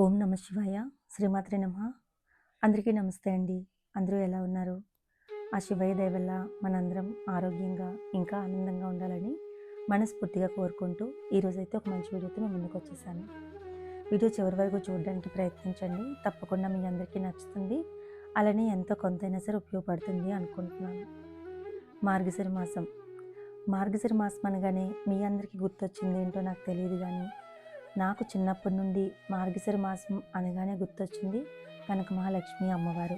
ఓం నమ శివాయ. శ్రీమాత్రి నమ. అందరికీ నమస్తే అండి. అందరూ ఎలా ఉన్నారు? ఆ శివయ్య దయవల్ల మనందరం ఆరోగ్యంగా ఇంకా ఆనందంగా ఉండాలని మనస్ఫూర్తిగా కోరుకుంటూ ఈరోజైతే ఒక మంచి వీడియోతో మేము ముందుకు వచ్చేసాను. వీడియో చివరి వరకు చూడడానికి ప్రయత్నించండి. తప్పకుండా మీ అందరికీ నచ్చుతుంది. అలానే ఎంతో కొంతైనా సరే ఉపయోగపడుతుంది అనుకుంటున్నాను. మార్గశిర మాసం. మార్గశిర మాసం అనగానే మీ అందరికీ గుర్తొచ్చింది ఏంటో నాకు తెలియదు కానీ నాకు చిన్నప్పటి నుండి మార్గశిర మాసం అనగానే గుర్తొచ్చింది కనక మహాలక్ష్మి అమ్మవారు.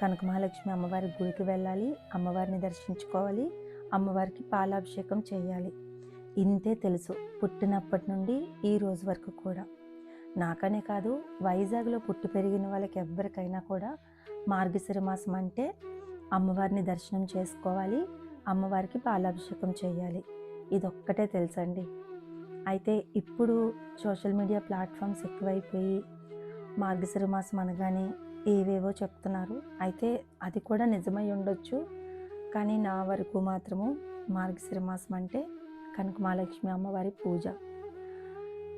కనక మహాలక్ష్మి అమ్మవారి గుడికి వెళ్ళాలి అమ్మవారిని దర్శించుకోవాలి అమ్మవారికి పాలాభిషేకం చేయాలి. ఇంతే తెలుసు పుట్టినప్పటి నుండి ఈ రోజు వరకు కూడా. నాకనే కాదు వైజాగ్లో పుట్టి పెరిగిన వాళ్ళకి ఎవ్వరికైనా కూడా మార్గశిర మాసం అంటే అమ్మవారిని దర్శనం చేసుకోవాలి అమ్మవారికి పాలాభిషేకం చేయాలి. ఇదొక్కటే తెలుసండి. అయితే ఇప్పుడు సోషల్ మీడియా ప్లాట్ఫామ్స్ ఎక్కువైపోయి మార్గశిర మాసం అనగానే ఏవేవో చెప్తున్నారు. అయితే అది కూడా నిజమై ఉండొచ్చు. కానీ నా వరకు మాత్రము మార్గశిర మాసం అంటే కనకమాలక్ష్మి అమ్మవారి పూజ.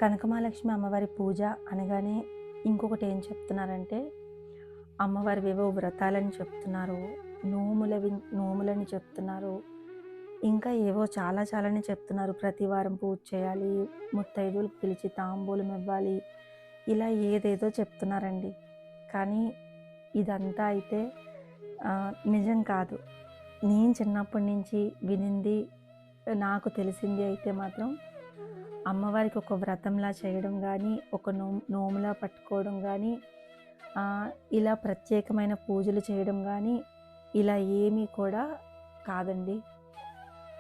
కనకమాలక్ష్మి అమ్మవారి పూజ అనగానే ఇంకొకటి ఏం చెప్తున్నారంటే అమ్మవారి ఏవో వ్రతాలని చెప్తున్నారు నోములవి నోములని చెప్తున్నారు ఇంకా ఏవో చాలా చాలానే చెప్తున్నారు. ప్రతి వారం పూజ చేయాలి ముత్తైదువులు పిలిచి తాంబూలం ఇవ్వాలి ఇలా ఏదేదో చెప్తున్నారండి. కానీ ఇదంతా అయితే నిజం కాదు. నేను చిన్నప్పటి నుంచి వినింది నాకు తెలిసింది అయితే మాత్రం అమ్మవారికి ఒక వ్రతంలా చేయడం కానీ ఒక నో నోములా పట్టుకోవడం కానీ ఇలా ప్రత్యేకమైన పూజలు చేయడం కానీ ఇలా ఏమీ కూడా కాదండి.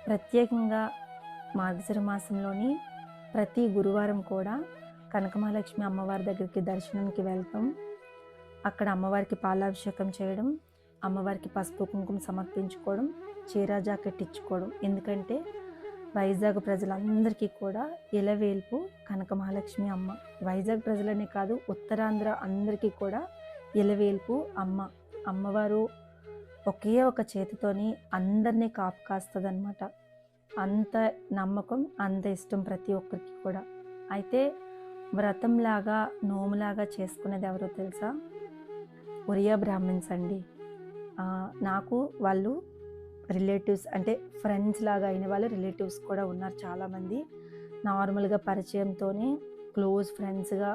ప్రత్యేకంగా మార్గశిర మాసంలోని ప్రతి గురువారం కూడా కనకమహాలక్ష్మి అమ్మవారి దగ్గరికి దర్శనానికి వెళ్తాం. అక్కడ అమ్మవారికి పాలాభిషేకం చేయడం అమ్మవారికి పసుపు కుంకుమ సమర్పించుకోవడం చీర జాకెట్ ఇచ్చుకోవడం. ఎందుకంటే వైజాగ్ ప్రజలందరికీ కూడా ఇలవేల్పు కనకమహాలక్ష్మి అమ్మ. వైజాగ్ ప్రజలనే కాదు ఉత్తరాంధ్ర అందరికీ కూడా ఇలవేల్పు అమ్మ. అమ్మవారు ఒకే ఒక చేతితోని అందరినీ కాపు కాస్తుందన్నమాట. అంత నమ్మకం అంత ఇష్టం ప్రతి ఒక్కరికి కూడా. అయితే వ్రతంలాగా నోములాగా చేసుకునేది ఎవరో తెలుసా? ఒరియా బ్రాహ్మిన్స్ అండి. నాకు వాళ్ళు రిలేటివ్స్ అంటే ఫ్రెండ్స్ లాగా అయిన వాళ్ళు రిలేటివ్స్ కూడా ఉన్నారు చాలామంది. నార్మల్గా పరిచయంతోనే క్లోజ్ ఫ్రెండ్స్గా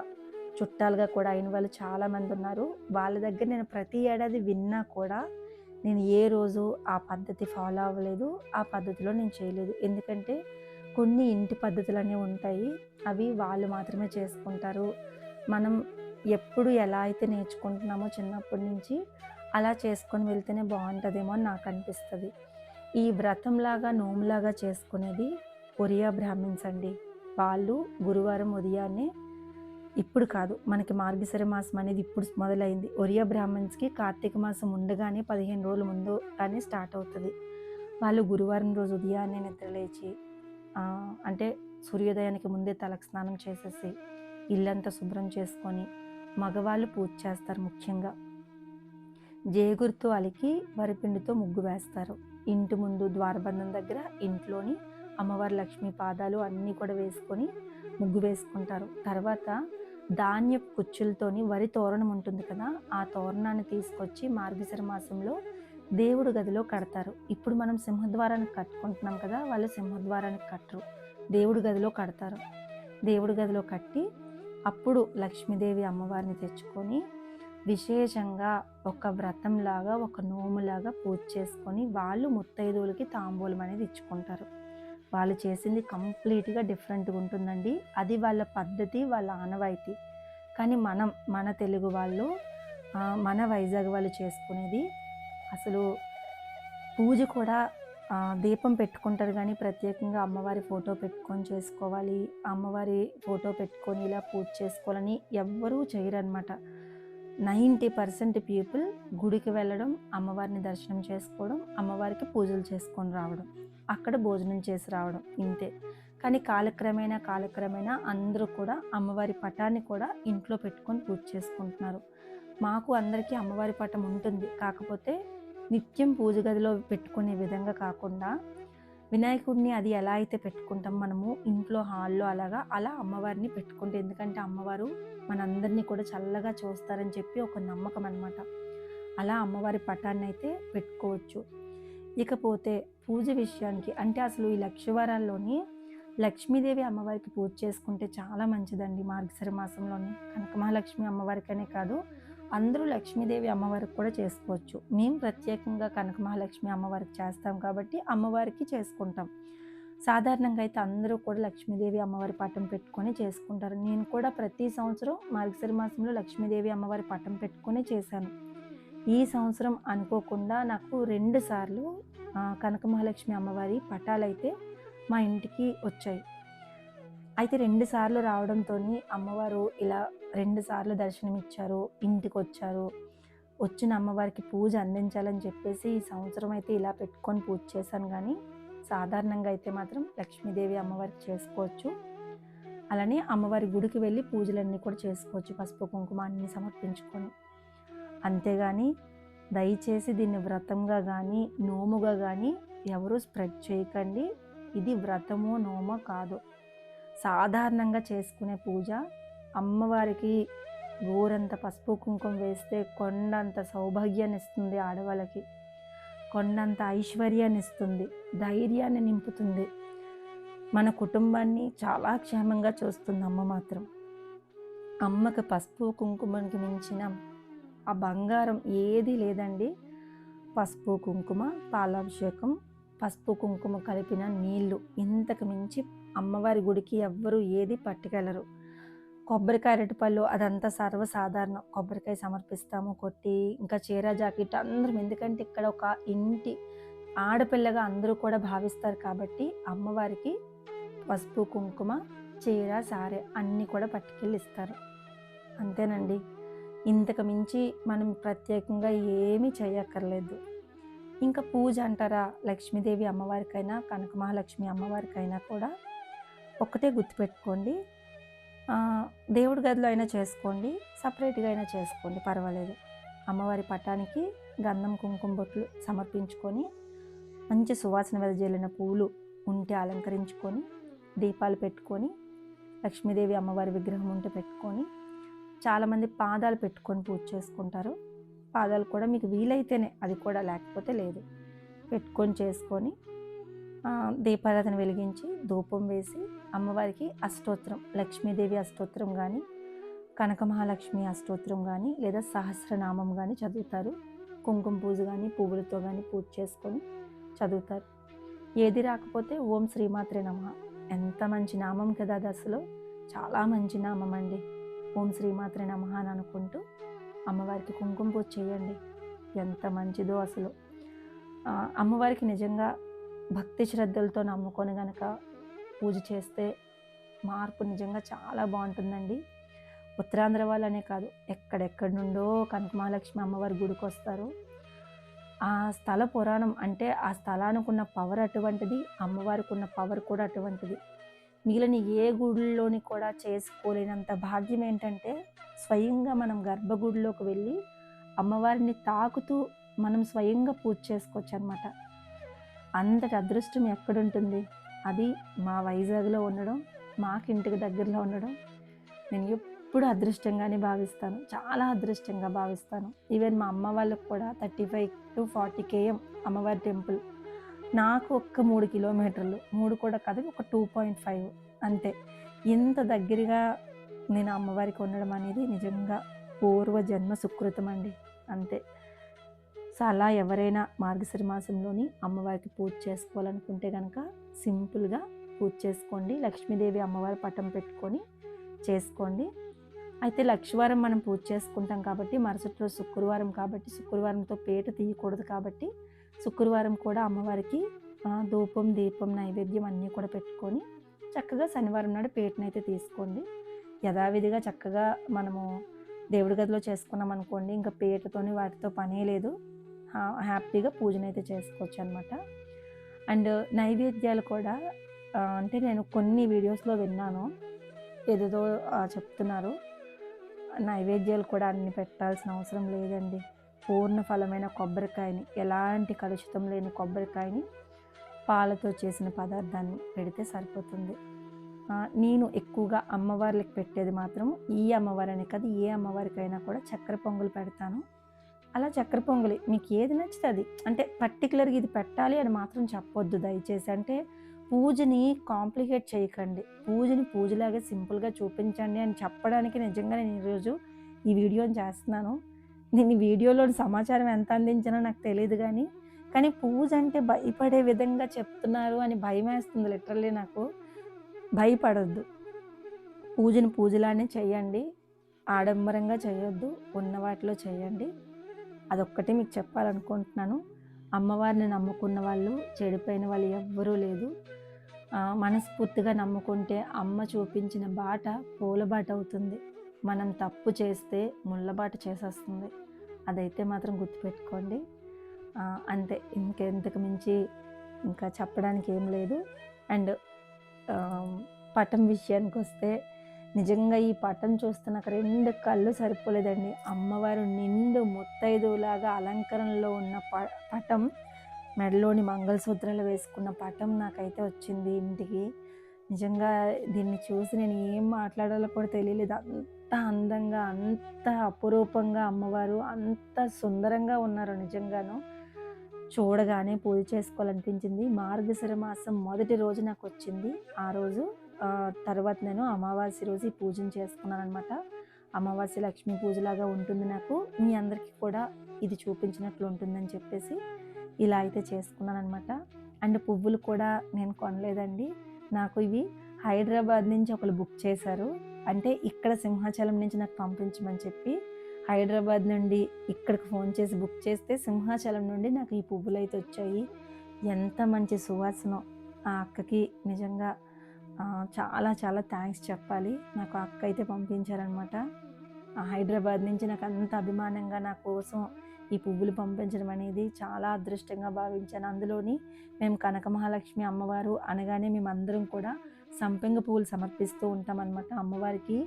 చుట్టాలుగా కూడా అయిన వాళ్ళు చాలామంది ఉన్నారు. వాళ్ళ దగ్గర నేను ప్రతి ఏడాది విన్నా కూడా నేను ఏ రోజు ఆ పద్ధతి ఫాలో అవ్వలేదు ఆ పద్ధతిలో నేను చేయలేదు. ఎందుకంటే కొన్ని ఇంటి పద్ధతులు అనేవి ఉంటాయి. అవి వాళ్ళు మాత్రమే చేసుకుంటారు. మనం ఎప్పుడు ఎలా అయితే నేర్చుకుంటున్నామో చిన్నప్పటి నుంచి అలా చేసుకొని వెళ్తేనే బాగుంటుందేమో అని నాకు అనిపిస్తుంది. ఈ వ్రతంలాగా నోములాగా చేసుకునేది ఒరియా బ్రాహ్మిన్స్ అండి. వాళ్ళు గురువారం ఉదయాన్నే ఇప్పుడు కాదు. మనకి మార్గశిర మాసం అనేది ఇప్పుడు మొదలైంది. ఒరియా బ్రాహ్మణ్స్కి కార్తీక మాసం ఉండగానే పదిహేను రోజుల ముందు కానీ స్టార్ట్ అవుతుంది. వాళ్ళు గురువారం రోజు ఉదయాన్నే నిద్రలేచి అంటే సూర్యోదయానికి ముందే తలకు స్నానం చేసేసి ఇల్లంతా శుభ్రం చేసుకొని మగవాళ్ళు పూజ చేస్తారు ముఖ్యంగా. జేగుర్తు అలికి వరిపిండితో ముగ్గు వేస్తారు. ఇంటి ముందు ద్వారబంధం దగ్గర ఇంట్లోని అమ్మవారి లక్ష్మీ పాదాలు అన్నీ కూడా వేసుకొని ముగ్గు వేసుకుంటారు. తర్వాత ధాన్యపు కుచ్చులతోని వరి తోరణం ఉంటుంది కదా ఆ తోరణాన్ని తీసుకొచ్చి మార్గశిర మాసంలో దేవుడు గదిలో కడతారు. ఇప్పుడు మనం సింహద్వారానికి కట్టుకుంటున్నాం కదా వాళ్ళు సింహద్వారానికి కట్టరు. దేవుడి గదిలో కడతారు. దేవుడి గదిలో కట్టి అప్పుడు లక్ష్మీదేవి అమ్మవారిని తెచ్చుకొని విశేషంగా ఒక వ్రతంలాగా ఒక నోములాగా పూజ చేసుకొని వాళ్ళు ముత్తైదువులకి తాంబూలం అనేది ఇచ్చుకుంటారు. వాళ్ళు చేసింది కంప్లీట్గా డిఫరెంట్గా ఉంటుందండి. అది వాళ్ళ పద్ధతి వాళ్ళ ఆనవాయితీ. కానీ మనం మన తెలుగు వాళ్ళు మన వైజాగ్ వాళ్ళు చేసుకునేది అసలు పూజ కూడా దీపం పెట్టుకుంటారు కానీ ప్రత్యేకంగా అమ్మవారి ఫోటో పెట్టుకొని చేసుకోవాలి. అమ్మవారి ఫోటో పెట్టుకొని ఇలా పూజ చేసుకోవాలని ఎవ్వరూ చేయరనమాట నైంటీ పర్సెంట్ పీపుల్ గుడికి వెళ్ళడం అమ్మవారిని దర్శనం చేసుకోవడం అమ్మవారికి పూజలు చేసుకొని రావడం అక్కడ భోజనం చేసి రావడం ఇంతే. కానీ కాలక్రమేణా కాలక్రమేణా అందరూ కూడా అమ్మవారి పటాన్ని కూడా ఇంట్లో పెట్టుకొని పూజ చేసుకుంటున్నారు. మాకు అందరికీ అమ్మవారి పటం ఉంటుంది. కాకపోతే నిత్యం పూజ గదిలో పెట్టుకునే విధంగా కాకుండా వినాయకుడిని అది ఎలా అయితే పెట్టుకుంటాం మనము ఇంట్లో హాల్లో అలాగా అలా అమ్మవారిని పెట్టుకుంటే ఎందుకంటే అమ్మవారు మనందరినీ కూడా చల్లగా చూస్తారని చెప్పి ఒక నమ్మకం అనమాట అలా అమ్మవారి పటాన్ని అయితే పెట్టుకోవచ్చు. ఇకపోతే పూజ విషయానికి అంటే అసలు ఈ లక్షవారాల్లోని లక్ష్మీదేవి అమ్మవారికి పూజ చేసుకుంటే చాలా మంచిదండి మార్గశిర మాసంలోని. కనక మహాలక్ష్మి అమ్మవారికనే కాదు అందరూ లక్ష్మీదేవి అమ్మవారికి కూడా చేసుకోవచ్చు. మేము ప్రత్యేకంగా కనక మహాలక్ష్మి అమ్మవారికి చేస్తాం కాబట్టి అమ్మవారికి చేసుకుంటాం. సాధారణంగా అయితే అందరూ కూడా లక్ష్మీదేవి అమ్మవారి పటం పెట్టుకొని చేసుకుంటారు. నేను కూడా ప్రతి సంవత్సరం మార్గశిర మాసంలో లక్ష్మీదేవి అమ్మవారి పటం పెట్టుకొని చేశాను. ఈ సంవత్సరం అనుకోకుండా నాకు రెండు సార్లు కనక మహాలక్ష్మి అమ్మవారి పటాలైతే మా ఇంటికి వచ్చాయి. అయితే రెండు సార్లు రావడంతో అమ్మవారు ఇలా రెండుసార్లు దర్శనం దర్శనమిచ్చారు ఇంటికి వచ్చారు వచ్చిన అమ్మవారికి పూజ అందించాలని చెప్పేసి ఈ సంవత్సరం అయితే ఇలా పెట్టుకొని పూజ చేశాను కానీ సాధారణంగా అయితే మాత్రం లక్ష్మీదేవి అమ్మవారికి చేసుకోవచ్చు. అలానే అమ్మవారి గుడికి వెళ్ళి పూజలన్నీ కూడా చేసుకోవచ్చు పసుపు కుంకుమ అన్ని సమర్పించుకొని. అంతేగాని దయచేసి దీన్ని వ్రతంగా కానీ నోముగా కానీ ఎవరు స్ప్రెడ్ చేయకండి. ఇది వ్రతమో నోమో కాదు. సాధారణంగా చేసుకునే పూజ అమ్మవారికి గోరంత పసుపు కుంకుమ వేస్తే కొండంత సౌభాగ్యాన్ని ఇస్తుంది ఆడవాళ్ళకి. కొండంత ఐశ్వర్యాన్ని ఇస్తుంది ధైర్యాన్ని నింపుతుంది. మన కుటుంబాన్ని చాలా క్షేమంగా చూస్తుంది అమ్మ మాత్రం. అమ్మకి పసుపు కుంకుమకి మించిన ఆ బంగారం ఏది లేదండి. పసుపు కుంకుమ పాలాభిషేకం పసుపు కుంకుమ కలిపిన నీళ్ళు ఇంతకు మించి అమ్మవారి గుడికి ఎవ్వరూ ఏది పట్టుకెళ్ళరు. కొబ్బరికాయ అరటిపళ్ళు అదంతా సర్వసాధారణం. కొబ్బరికాయ సమర్పిస్తాము కొట్టి ఇంకా చీర జాకెట్ అందరం. ఎందుకంటే ఇక్కడ ఒక ఇంటి ఆడపిల్లగా అందరూ కూడా భావిస్తారు కాబట్టి అమ్మవారికి పసుపు కుంకుమ చీర సారే అన్నీ కూడా పట్టుకెళ్ళి ఇస్తారు అంతేనండి. ఇంతకు మించి మనం ప్రత్యేకంగా ఏమీ చేయక్కర్లేదు. ఇంకా పూజ అంటారా లక్ష్మీదేవి అమ్మవారికైనా కనక మహాలక్ష్మి అమ్మవారికైనా కూడా ఒకటే గుర్తుపెట్టుకోండి. దేవుడి గదిలో అయినా చేసుకోండి సపరేట్గా అయినా చేసుకోండి పర్వాలేదు. అమ్మవారి పటానికి గంధం కుంకుమ బొట్లు సమర్పించుకొని మంచి సువాసన వెదజల్లిన పువ్వులు ఉంటే అలంకరించుకొని దీపాలు పెట్టుకొని లక్ష్మీదేవి అమ్మవారి విగ్రహం ఉంటే పెట్టుకొని చాలామంది పాదాలు పెట్టుకొని పూజ చేసుకుంటారు. పాదాలు కూడా మీకు వీలైతేనే అది కూడా లేకపోతే లేదు. పెట్టుకొని చేసుకొని దీపారాధన వెలిగించి ధూపం వేసి అమ్మవారికి అష్టోత్తరం లక్ష్మీదేవి అష్టోత్తరం కానీ కనక మహాలక్ష్మి అష్టోత్తరం కానీ లేదా సహస్రనామం కానీ చదువుతారు. కుంకుమ పూజ కానీ పువ్వులతో కానీ పూజ చేసుకొని చదువుతారు. ఏది రాకపోతే ఓం శ్రీమాత్రే నమ. ఎంత మంచి నామం కదా అది అసలు. చాలా మంచి నామం అండి. ఓం శ్రీమాత్రే నమ అని అనుకుంటూ అమ్మవారికి కుంకుమ పూజ చేయండి. ఎంత మంచిదో అసలు. అమ్మవారికి నిజంగా భక్తి శ్రద్ధలతో నమ్ముకొని గనక పూజ చేస్తే మార్పు నిజంగా చాలా బాగుంటుందండి. ఉత్తరాంధ్ర వాళ్ళనే కాదు ఎక్కడెక్కడి నుండో కనకమహాలక్ష్మి అమ్మవారి గుడికి వస్తారు. ఆ స్థల పురాణం అంటే ఆ స్థలానికి ఉన్న పవర్ అటువంటిది అమ్మవారికి ఉన్న పవర్ కూడా అటువంటిది. మిగిలిన ఏ గుడిలోని కూడా చేసుకోలేనంత భాగ్యం ఏంటంటే స్వయంగా మనం గర్భగుడిలోకి వెళ్ళి అమ్మవారిని తాకుతూ మనం స్వయంగా పూజ చేసుకోవచ్చు అనమాట అంతటి అదృష్టం ఎక్కడుంటుంది? అది మా వైజాగ్లో ఉండడం మాకు ఇంటికి దగ్గరలో ఉండడం. నేను ఎప్పుడు అదృష్టంగానే భావిస్తాను. చాలా అదృష్టంగా భావిస్తాను. ఈవెన్ మా అమ్మ వాళ్ళకు కూడా thirty five to forty KM అమ్మవారి టెంపుల్. నాకు ఒక్క మూడు కిలోమీటర్లు మూడు కూడా కాదు ఒక టూ పాయింట్ ఫైవ్ అంతే. ఇంత దగ్గరగా నేను అమ్మవారికి ఉండడం అనేది నిజంగా పూర్వ జన్మ సుకృతం అండి. అంతే. సో అలా ఎవరైనా మార్గశిర మాసంలోని అమ్మవారికి పూజ చేసుకోవాలనుకుంటే కనుక సింపుల్గా పూజ చేసుకోండి. లక్ష్మీదేవి అమ్మవారి పటం పెట్టుకొని చేసుకోండి. అయితే లక్షవారం మనం పూజ చేసుకుంటాం కాబట్టి మరుసటి రోజు శుక్రవారం కాబట్టి శుక్రవారంతో పేట తీయకూడదు కాబట్టి శుక్రవారం కూడా అమ్మవారికి ధూపం దీపం నైవేద్యం అన్నీ కూడా పెట్టుకొని చక్కగా శనివారం నాడు పేటనైతే తీసుకోండి. యథావిధిగా చక్కగా మనము దేవుడి గదిలో చేసుకున్నాం అనుకోండి ఇంకా పేటతోని వాటితో పనే లేదు. హ్యాపీగా పూజనైతే చేసుకోవచ్చు అనమాట అండ్ నైవేద్యాలు కూడా అంటే నేను కొన్ని వీడియోస్లో విన్నాను. ఏదేదో చెప్తున్నారు. నైవేద్యాలు కూడా అన్ని పెట్టాల్సిన అవసరం లేదండి. పూర్ణ ఫలమైన కొబ్బరికాయని ఎలాంటి కలుషితం లేని కొబ్బరికాయని పాలతో చేసిన పదార్థాన్ని పెడితే సరిపోతుంది. నేను ఎక్కువగా అమ్మవార్లకి పెట్టేది మాత్రం ఈ అమ్మవారనే కాదు ఏ అమ్మవారికైనా కూడా చక్కెర పొంగలు పెడతాను. అలా చక్కెర పొంగలి మీకు ఏది నచ్చుతుంది అంటే పర్టికులర్గా ఇది పెట్టాలి అని మాత్రం చెప్పొద్దు దయచేసి. అంటే పూజని కాంప్లికేట్ చేయకండి. పూజని పూజలాగా సింపుల్గా చూపించండి అని చెప్పడానికి నిజంగా నేను ఈరోజు ఈ వీడియోని చేస్తున్నాను. నేను ఈ వీడియోలోని సమాచారం ఎంత అందించినా నాకు తెలియదు కానీ కానీ పూజ అంటే భయపడే విధంగా చెప్తున్నారు అని భయం వేస్తుంది లిటరల్లీ నాకు. భయపడొద్దు. పూజని పూజలానే చేయండి. ఆడంబరంగా చేయొద్దు. ఉన్న వాటిలో చేయండి. అదొక్కటే మీకు చెప్పాలనుకుంటున్నాను. అమ్మవారిని నమ్ముకున్న వాళ్ళు చెడిపోయిన వాళ్ళు ఎవ్వరూ లేదు. మనస్ఫూర్తిగా నమ్ముకుంటే అమ్మ చూపించిన బాట పూలబాట అవుతుంది. మనం తప్పు చేస్తే ముళ్ళబాట చేసేస్తుంది. అదైతే మాత్రం గుర్తుపెట్టుకోండి. అంతే. ఇంకెంతకు మించి ఇంకా చెప్పడానికి ఏం లేదు. అండ్ పటం విషయానికి వస్తే నిజంగా ఈ పటం చూస్తే నాకు రెండు కళ్ళు సరిపోలేదండి. అమ్మవారు నిండు ముత్తైదులాగా అలంకరణలో ఉన్న ప పటం మెడలోని మంగళసూత్రాలు వేసుకున్న పటం నాకైతే వచ్చింది ఇంటికి. నిజంగా దీన్ని చూసి నేను ఏం మాట్లాడాలో కూడా తెలియలేదు. అంత అందంగా అంత అపురూపంగా అమ్మవారు అంత సుందరంగా ఉన్నారు నిజంగాను. చూడగానే పూజ చేసుకోవాలనిపించింది. మార్గశిర మాసం మొదటి రోజు నాకు వచ్చింది ఆ రోజు తర్వాత నేను అమావాస్య రోజు పూజను చేసుకున్నాను అనమాట అమావాస్య లక్ష్మీ పూజలాగా ఉంటుంది నాకు. మీ అందరికీ కూడా ఇది చూపించినట్లు ఉంటుందని చెప్పేసి ఇలా అయితే చేసుకున్నాను అనమాట అండ్ పువ్వులు కూడా నేను కొనలేదండి. నాకు ఇవి హైదరాబాద్ నుంచి ఒకరు బుక్ చేశారు. అంటే ఇక్కడ సింహాచలం నుంచి నాకు పంపించమని చెప్పి హైదరాబాద్ నుండి ఇక్కడికి ఫోన్ చేసి బుక్ చేస్తే సింహాచలం నుండి నాకు ఈ పువ్వులు అయితే వచ్చాయి. ఎంత మంచి సువాసన ఆ అక్కకి. నిజంగా చాలా చాలా థ్యాంక్స్ చెప్పాలి. నాకు అక్క అయితే పంపించారనమాట హైదరాబాద్ నుంచి నాకు అంత అభిమానంగా నా కోసం ఈ పువ్వులు పంపించడం అనేది చాలా అదృష్టంగా భావించాను. అందులోని మేము కనక మహాలక్ష్మి అమ్మవారు అనగానే మేమందరం కూడా సంపెంగ పువ్వులు సమర్పిస్తూ ఉంటాం అనమాట అమ్మవారికి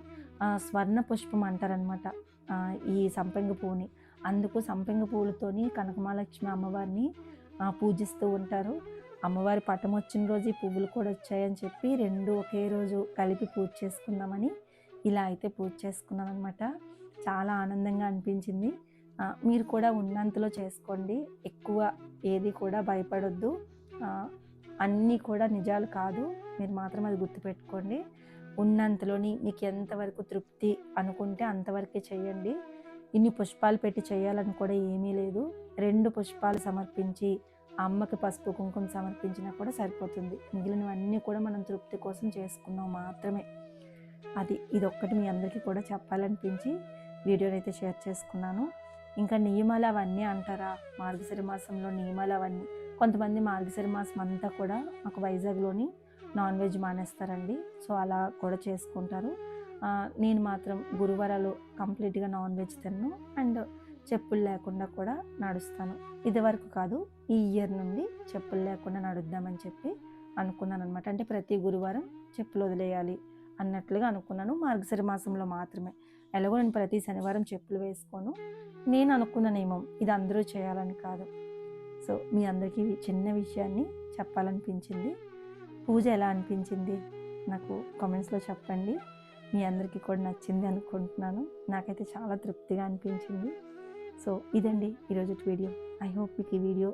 స్వర్ణ పుష్పం అంటారనమాట ఈ సంపెంగ పువ్వుని. అందుకు సంపెంగ పువ్వులతోని కనకమహాలక్ష్మి అమ్మవారిని పూజిస్తూ ఉంటారు. అమ్మవారి పటం వచ్చిన రోజు ఈ పువ్వులు కూడా వచ్చాయని చెప్పి రెండు ఒకే రోజు కలిపి పూజ చేసుకుందామని ఇలా అయితే పూజ చేసుకున్నాను అనమాట చాలా ఆనందంగా అనిపించింది. మీరు కూడా ఉన్నంతలో చేసుకోండి. ఎక్కువ ఏది కూడా భయపడొద్దు. అన్నీ కూడా నిజాలు కాదు. మీరు మాత్రం అది గుర్తుపెట్టుకోండి. ఉన్నంతలోని మీకు ఎంతవరకు తృప్తి అనుకుంటే అంతవరకే చేయండి. ఇన్ని పుష్పాలు పెట్టి చేయాలని కూడా ఏమీ లేదు. రెండు పుష్పాలు సమర్పించి అమ్మకి పసుపు కుంకుమ సమర్పించినా కూడా సరిపోతుంది. మిగిలినవన్నీ కూడా మనం తృప్తి కోసం చేసుకున్నాం మాత్రమే. అది ఇదొక్కటి మీ అందరికీ కూడా చెప్పాలనిపించి వీడియోని అయితే షేర్ చేసుకున్నాను. ఇంకా నియమాలు అవన్నీ అంటారా? మార్గశిర మాసంలో నియమాలు అవన్నీ. కొంతమంది మార్గశిర మాసం అంతా కూడా మాకు వైజాగ్లోని నాన్ వెజ్ మానేస్తారండి. సో అలా కూడా చేసుకుంటారు. నేను మాత్రం గురువారాలు కంప్లీట్గా నాన్ వెజ్ తిన్నాను అండ్ చెప్పులు లేకుండా కూడా నడుస్తాను. ఇది వరకు కాదు ఈ ఇయర్ నుండి చెప్పులు లేకుండా నడుద్దామని చెప్పి అనుకున్నాను అనమాట అంటే ప్రతి గురువారం చెప్పులు వదిలేయాలి అన్నట్లుగా అనుకున్నాను. మార్గశిర మాసంలో మాత్రమే. ఎలాగో నేను ప్రతి శనివారం చెప్పులు వేసుకోను. నేను అనుకున్న నియమం ఇది అందరూ చేయాలని కాదు. సో మీ అందరికీ చిన్న విషయాన్ని చెప్పాలనిపించింది. పూజ ఎలా అనిపించింది నాకు కామెంట్స్లో చెప్పండి. మీ అందరికీ కూడా నచ్చింది అనుకుంటున్నాను. నాకైతే చాలా తృప్తిగా అనిపించింది. సో ఇదండి ఈరోజు వీడియో. ఐ హోప్ మీకు ఈ వీడియో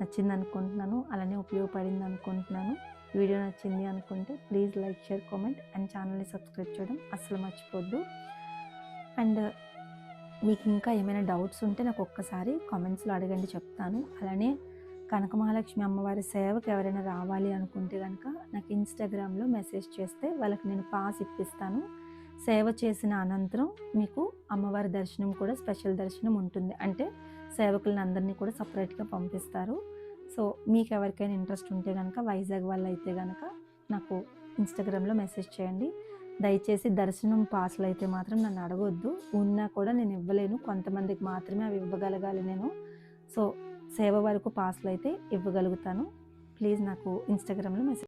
నచ్చింది అనుకుంటున్నాను అలానే ఉపయోగపడింది అనుకుంటున్నాను వీడియో నచ్చింది అనుకుంటే please like share comment and ఛానల్ని సబ్స్క్రైబ్ చేయడం అస్సలు మర్చిపోద్దు. అండ్ మీకు ఇంకా ఏమైనా డౌట్స్ ఉంటే నాకు ఒక్కసారి కామెంట్స్లో అడగండి చెప్తాను. అలానే కనక మహాలక్ష్మి అమ్మవారి సేవకు ఎవరైనా రావాలి అనుకుంటే కనుక నాకు ఇన్స్టాగ్రామ్లో మెసేజ్ చేస్తే వాళ్ళకి నేను పాస్ ఇప్పిస్తాను. సేవ చేసిన అనంతరం మీకు అమ్మవారి దర్శనం కూడా స్పెషల్ దర్శనం ఉంటుంది. అంటే సేవకులను అందరినీ కూడా సపరేట్గా పంపిస్తారు. సో మీకు ఎవరికైనా ఇంట్రెస్ట్ ఉంటే కనుక వైజాగ్ వాళ్ళు అయితే కనుక నాకు ఇన్స్టాగ్రామ్లో మెసేజ్ చేయండి. దయచేసి దర్శనం పాసులు అయితే మాత్రం నన్ను అడగొద్దు. ఉన్నా కూడా నేను ఇవ్వలేను. కొంతమందికి మాత్రమే అవి ఇవ్వగలగాలి నేను. సో సేవ వరకు పాసులు అయితే ఇవ్వగలుగుతాను. ప్లీజ్ నాకు ఇన్స్టాగ్రామ్లో మెసేజ్